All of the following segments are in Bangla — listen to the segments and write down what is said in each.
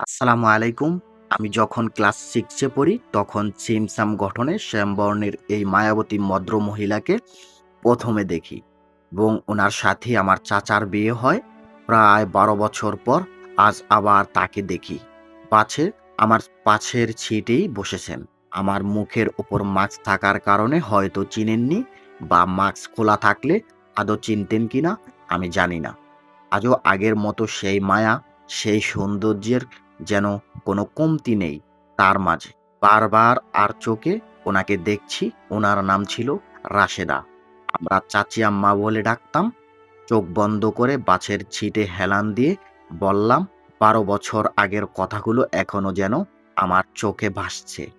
আসসালামু আলাইকুম। আমি যখন ক্লাস সিক্সে পড়ি, তখন সিমসাম গঠনে শ্যামবর্ণের এই মায়াবতী ভদ্র মহিলাকে প্রথমে দেখি এবং ওনার সাথে আমার চাচার বিয়ে হয়। প্রায় বারো বছর পর আজ আবার তাকে দেখি। পাছে, আমার পাশের ছিটেই বসেছেন। আমার মুখের ওপর মাস্ক থাকার কারণে হয়তো চিনেননি বা মাস্ক খোলা থাকলে আদৌ চিনতেন কিনা আমি জানি না। আজও আগের মতো সেই মায়া, সেই সৌন্দর্যের যেন কোনো কমতি নেই। তার মাঝে বারবার আর চোখে ওনাকে দেখছি, ওনার নাম ছিল রাশেদা। আমরা চাচি আম্মা বলে ডাকতাম। চোখ বন্ধ করে বাছের ছিটে হেলান দিয়ে বললাম, বারো বছর আগের কথাগুলো এখনও যেন আমার চোখে ভাসছে।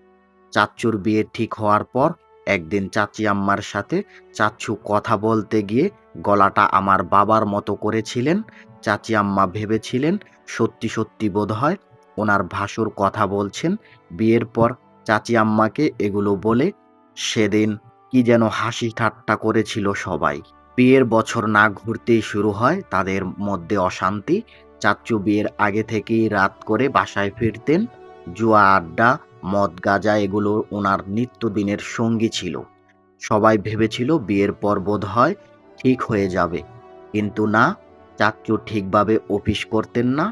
চাচ্চুর বিয়ে ঠিক হওয়ার পর একদিন চাচি আম্মার সাথে চাচ্চু কথা বলতে গিয়ে গলাটা আমার বাবার মতো করেছিলেন। চাচি আম্মা ভেবেছিলেন সত্যি সত্যি বোধ হয় ওনার ভাসুর কথা বলছেন। বিয়ের পর চাচি আম্মাকে এগুলো বলে, সেদিন কি যেন হাসি ঠাট্টা করেছিল সবাই। বিয়ের বছর না ঘুরতেই শুরু হয়, তাদের মধ্যে অশান্তি। চাচ্চু বিয়ের আগে থেকেই রাত করে বাসায় ফিরতেন। জুয়া আড্ডা, মদ গাঁজা এগুলো ওনার নিত্যদিনের সঙ্গী ছিল। সবাই ভেবেছিল বিয়ের পর বোধ হয় ঠিক হয়ে যাবে। কিন্তু না, চাচু ঠিকভাবে অফিস করতেন না।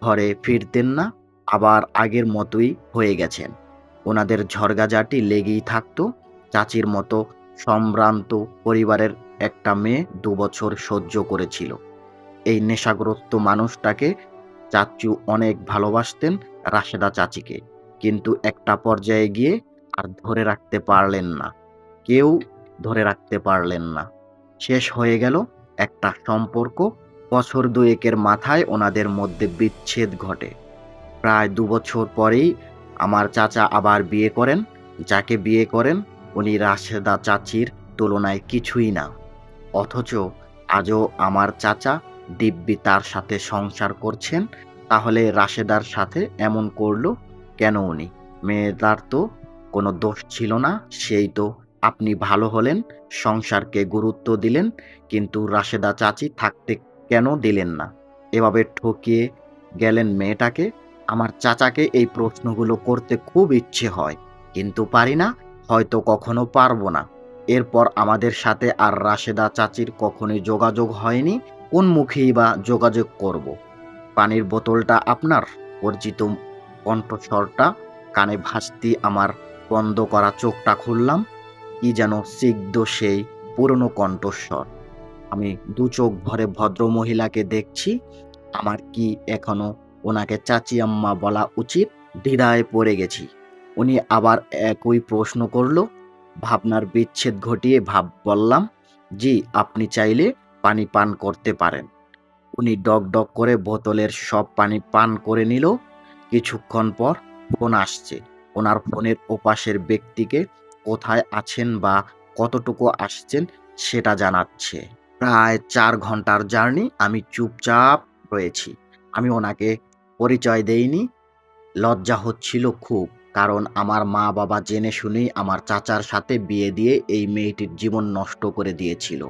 ঘরে ফিরতেন না, আবার আগের মতোই হয়ে গেছেন। ওনাদের ঝড়গাঝাটি লেগেই থাকতো, চাচির মতো সম্ভ্রান্ত পরিবারের একটা মেয়ে দু বছর সহ্য করেছিল। এই নেশাগ্রস্ত মানুষটাকে চাচু অনেক ভালোবাসতেন রাশেদা চাচিকে, কিন্তু একটা পর্যায়ে গিয়ে আর ধরে রাখতে পারলেন না, কেউ ধরে রাখতে পারলেন না। শেষ হয়ে গেল একটা সম্পর্ক বছর দুয়েকের মাথায় ওনাদের মধ্যে বিচ্ছেদ ঘটে। প্রায় দু বছর পরেই আমার চাচা আবার বিয়ে করেন। যাকে বিয়ে করেন, উনি রাশেদা চাচির তুলনায় কিছুই না। অথচ আজও আমার চাচা দিব্যি তার সাথে সংসার করছেন, তাহলে রাশেদার সাথে এমন করল কেন উনি? মেয়েটার তো কোনো দোষ ছিল না, সেই তো আপনি ভালো হলেন, সংসারকে গুরুত্ব দিলেন, কিন্তু রাশেদা চাচি থাকতে কেন দিলেন না? এভাবে ঠকিয়ে গেলেন মেয়েটাকে? আমার চাচাকে এই প্রশ্নগুলো করতে খুব ইচ্ছে হয়। কিন্তু পারি না, হয়তো কখনো পারব না। এরপর আমাদের সাথে আর রাশেদা চাচির কখনোই যোগাযোগ হয়নি। কোন মুখেই বা যোগাযোগ করব। পানির বোতলটা আপনার? অর্জিত কণ্ঠস্বরটা, কানে ভাসতি আমার বন্ধ করা চোখটা খুললাম। কি যেন সিগ্ধ সেই পুরনো কণ্ঠস্বর। আমি দু চোখ ভরে ভদ্র মহিলাকে দেখছি। আমার কি এখনও ওনাকে চাচি আম্মা বলা উচিত? দ্বিধায় পড়ে গেছি। উনি আবার একই প্রশ্ন করল। ভাবনার বিচ্ছেদ ঘটিয়ে ভাব বললাম, জি, আপনি চাইলে পানি পান করতে পারেন। উনি ডক ডক করে বোতলের সব পানি পান করে নিল। কিছুক্ষণ পর ফোন আসছে। ওনার ফোনের ওপাশের ব্যক্তিকে কোথায় আছেন বা কতটুকু আসছেন সেটা জানাচ্ছে। প্রায় চার ঘণ্টার জার্নি আমি চুপচাপ রয়েছি। আমি ওনাকে পরিচয় দেইনি। লজ্জা হচ্ছিল খুব, কারণ আমার মা বাবা জেনে শুনেই আমার চাচার সাথে বিয়ে দিয়ে এই মেয়েটির জীবন নষ্ট করে দিয়েছিল।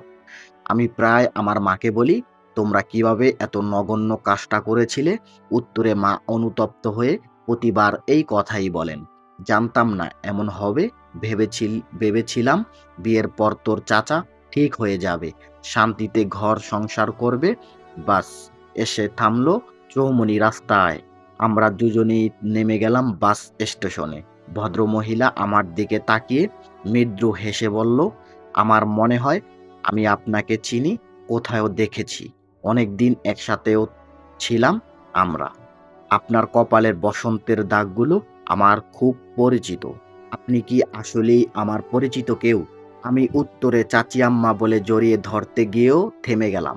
আমি প্রায় আমার মাকে বলি, তোমরা কীভাবে এত নগণ্য কাজটা করেছিলে? উত্তরে মা অনুতপ্ত হয়ে প্রতিবার এই কথাই বলেন, জানতাম না এমন হবে, ভেবেছিল, ভেবেছিলাম বিয়ের পর তোর চাচা ঠিক হয়ে যাবে। শান্তিতে ঘর সংসার করবে। বাস, এসে থামলো চৌমনি রাস্তায়। আমরা দুজনেই নেমে গেলাম বাস স্টেশনে। ভদ্রমহিলা আমার দিকে তাকিয়ে মৃদ্রু হেসে বলল, আমার মনে হয় আমি আপনাকে চিনি কোথাও দেখেছি। অনেক দিন একসাথেও ছিলাম আমরা। আপনার কপালের বসন্তের দাগগুলো আমার খুব পরিচিত। আপনি কি আসলেই আমার পরিচিত কেউ? আমি উত্তরে চাচি আম্মা বলে জড়িয়ে ধরতে গিয়েও থেমে গেলাম।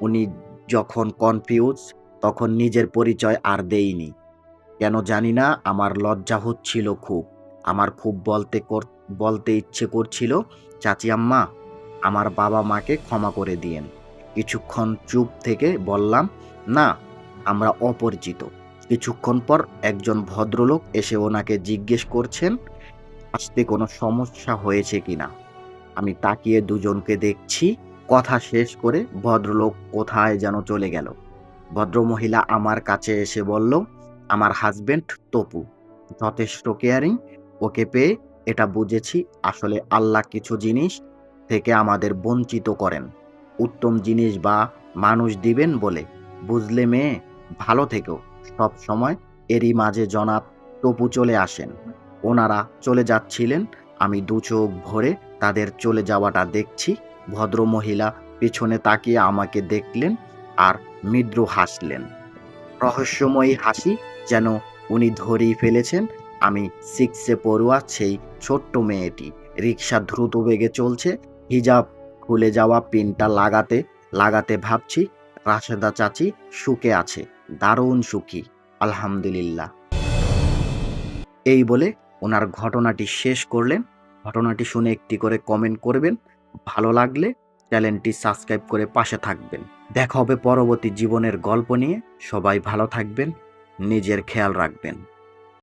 উনি যখন কনফিউজ তখন নিজের পরিচয় আর দেইনি। কেন জানি না, আমার লজ্জা হচ্ছিল খুব। আমার খুব বলতে বলতে ইচ্ছে করছিল চাচি আম্মা আমার বাবা মাকে ক্ষমা করে দিয়েন। কিছুক্ষণ চুপ থেকে বললাম, না, আমরা অপরিচিত। কিছুক্ষণ পর একজন ভদ্রলোক এসে ওনাকে জিজ্ঞেস করছেন, আসতে কোনো সমস্যা হয়েছে কিনা? আমি তাকিয়ে দুজনকে দেখছি, কথা শেষ করে ভদ্রলোক কোথায় যেন চলে গেল। ভদ্রমহিলা আমার কাছে এসে বলল, আমার হাজবেন্ড তপু, যথেষ্ট কেয়ারিং ওকে পেয়ে এটা বুঝেছি, আসলে আল্লাহ কিছু জিনিস থেকে আমাদের বঞ্চিত করেন। উত্তম জিনিস বা মানুষ দিবেন বলে। বুঝলে মেয়ে, ভালো থেকো। সব সময় এরই মাঝে জনাব তপু চলে আসেন। ওনারা চলে যাচ্ছিলেন আমি দু চোখ ভরে তাদের চলে যাওয়াটা দেখছি। ভদ্রমহিলা পেছনে তাকিয়ে আমাকে দেখলেন আর মৃদ্র হাসলেন। রহস্যময়ী হাসি যেন উনি ধরেই ফেলেছেন। আমি সিক্সে পড়ুয়া সেই ছোট্ট মেয়েটি। রিক্সা দ্রুত বেগে চলছে। হিজাব খুলে যাওয়া পিনটা লাগাতে লাগাতে ভাবছি, রাশেদা চাচি সুখে আছে, দারুণ সুখী, আলহামদুলিল্লাহ। এই বলে ওনার ঘটনাটি শেষ করলেন ঘটনাটি শুনে একটি করে কমেন্ট করবেন। ভালো লাগলে চ্যানেলটি সাবস্ক্রাইব করে পাশে থাকবেন। দেখা হবে পরবর্তী জীবনের গল্প নিয়ে। সবাই ভালো থাকবেন, নিজের খেয়াল রাখবেন।